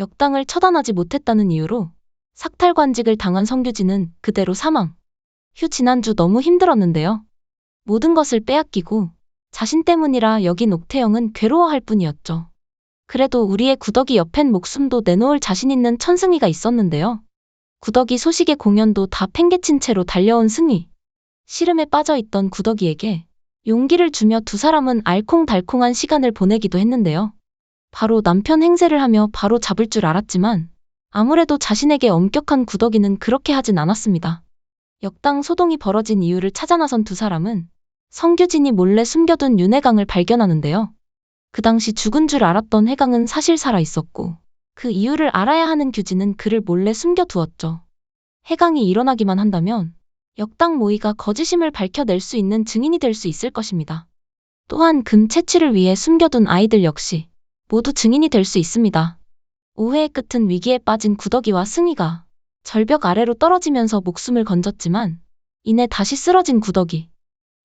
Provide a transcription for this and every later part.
역당을 처단하지 못했다는 이유로 삭탈 관직을 당한 성규진은 그대로 사망. 휴 지난주 너무 힘들었는데요. 모든 것을 빼앗기고 자신 때문이라 여긴 옥태영은 괴로워할 뿐이었죠. 그래도 우리의 구덕이 옆엔 목숨도 내놓을 자신 있는 천승이가 있었는데요. 구덕이 소식의 공연도 다 팽개친 채로 달려온 승희. 시름에 빠져 있던 구덕이에게 용기를 주며 두 사람은 알콩달콩한 시간을 보내기도 했는데요. 바로 남편 행세를 하며 바로 잡을 줄 알았지만 아무래도 자신에게 엄격한 구덕이는 그렇게 하진 않았습니다. 역당 소동이 벌어진 이유를 찾아 나선 두 사람은 성규진이 몰래 숨겨둔 윤혜강을 발견하는데요. 그 당시 죽은 줄 알았던 해강은 사실 살아 있었고 그 이유를 알아야 하는 규진은 그를 몰래 숨겨두었죠. 해강이 일어나기만 한다면 역당 모의가 거짓임을 밝혀낼 수 있는 증인이 될 수 있을 것입니다. 또한 금 채취를 위해 숨겨둔 아이들 역시 모두 증인이 될 수 있습니다. 오해의 끝은 위기에 빠진 구덕이와 승희가 절벽 아래로 떨어지면서 목숨을 건졌지만 이내 다시 쓰러진 구덕이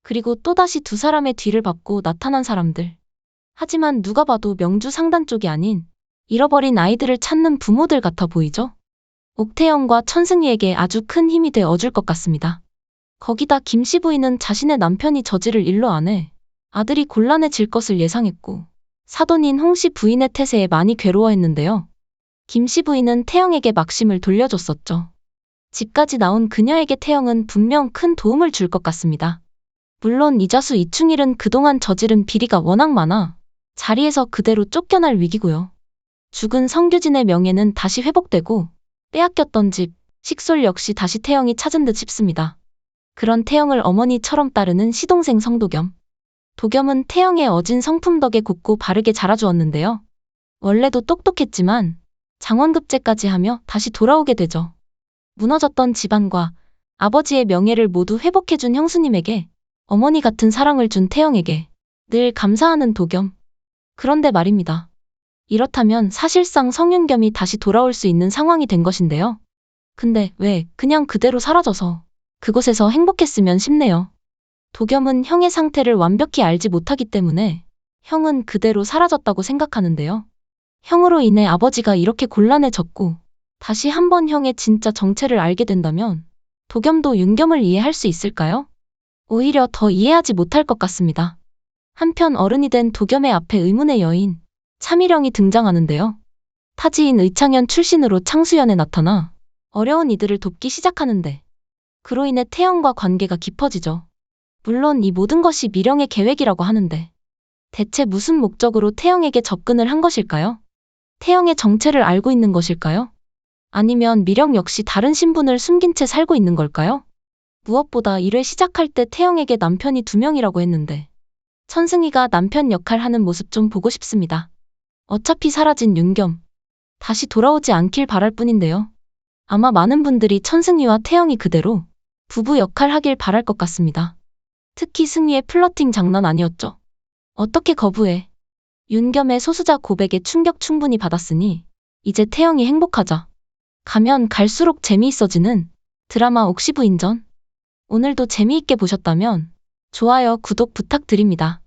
그리고 또다시 두 사람의 뒤를 밟고 나타난 사람들. 하지만 누가 봐도 명주 상단 쪽이 아닌 잃어버린 아이들을 찾는 부모들 같아 보이죠? 옥태영과 천승희에게 아주 큰 힘이 되어 줄 것 같습니다. 거기다 김씨 부인은 자신의 남편이 저지를 일로 안 해 아들이 곤란해질 것을 예상했고 사돈인 홍씨 부인의 태세에 많이 괴로워했는데요. 김씨 부인은 태영에게 막심을 돌려줬었죠. 집까지 나온 그녀에게 태영은 분명 큰 도움을 줄 것 같습니다. 물론 이자수 이충일은 그동안 저지른 비리가 워낙 많아 자리에서 그대로 쫓겨날 위기고요. 죽은 성규진의 명예는 다시 회복되고 빼앗겼던 집, 식솔 역시 다시 태영이 찾은 듯 싶습니다. 그런 태영을 어머니처럼 따르는 시동생 성도겸. 도겸은 태영의 어진 성품 덕에 곱고 바르게 자라주었는데요. 원래도 똑똑했지만 장원급제까지 하며 다시 돌아오게 되죠. 무너졌던 집안과 아버지의 명예를 모두 회복해준 형수님에게 어머니 같은 사랑을 준 태영에게 늘 감사하는 도겸. 그런데 말입니다. 이렇다면 사실상 성윤겸이 다시 돌아올 수 있는 상황이 된 것인데요. 근데 왜 그냥 그대로 사라져서 그곳에서 행복했으면 싶네요. 도겸은 형의 상태를 완벽히 알지 못하기 때문에 형은 그대로 사라졌다고 생각하는데요. 형으로 인해 아버지가 이렇게 곤란해졌고 다시 한번 형의 진짜 정체를 알게 된다면 도겸도 윤겸을 이해할 수 있을까요? 오히려 더 이해하지 못할 것 같습니다. 한편 어른이 된 도겸의 앞에 의문의 여인 차미령이 등장하는데요. 타지인 의창현 출신으로 창수연에 나타나 어려운 이들을 돕기 시작하는데 그로 인해 태영과 관계가 깊어지죠. 물론 이 모든 것이 미령의 계획이라고 하는데 대체 무슨 목적으로 태영에게 접근을 한 것일까요? 태영의 정체를 알고 있는 것일까요? 아니면 미령 역시 다른 신분을 숨긴 채 살고 있는 걸까요? 무엇보다 1회 시작할 때 태영에게 남편이 두 명이라고 했는데 천승희가 남편 역할 하는 모습 좀 보고 싶습니다. 어차피 사라진 윤겸. 다시 돌아오지 않길 바랄 뿐인데요. 아마 많은 분들이 천승희와 태영이 그대로 부부 역할 하길 바랄 것 같습니다. 특히 승희의 플러팅 장난 아니었죠. 어떻게 거부해? 윤겸의 소수자 고백에 충격 충분히 받았으니 이제 태영이 행복하자. 가면 갈수록 재미있어지는 드라마 옥시부 인전. 오늘도 재미있게 보셨다면 좋아요, 구독 부탁드립니다.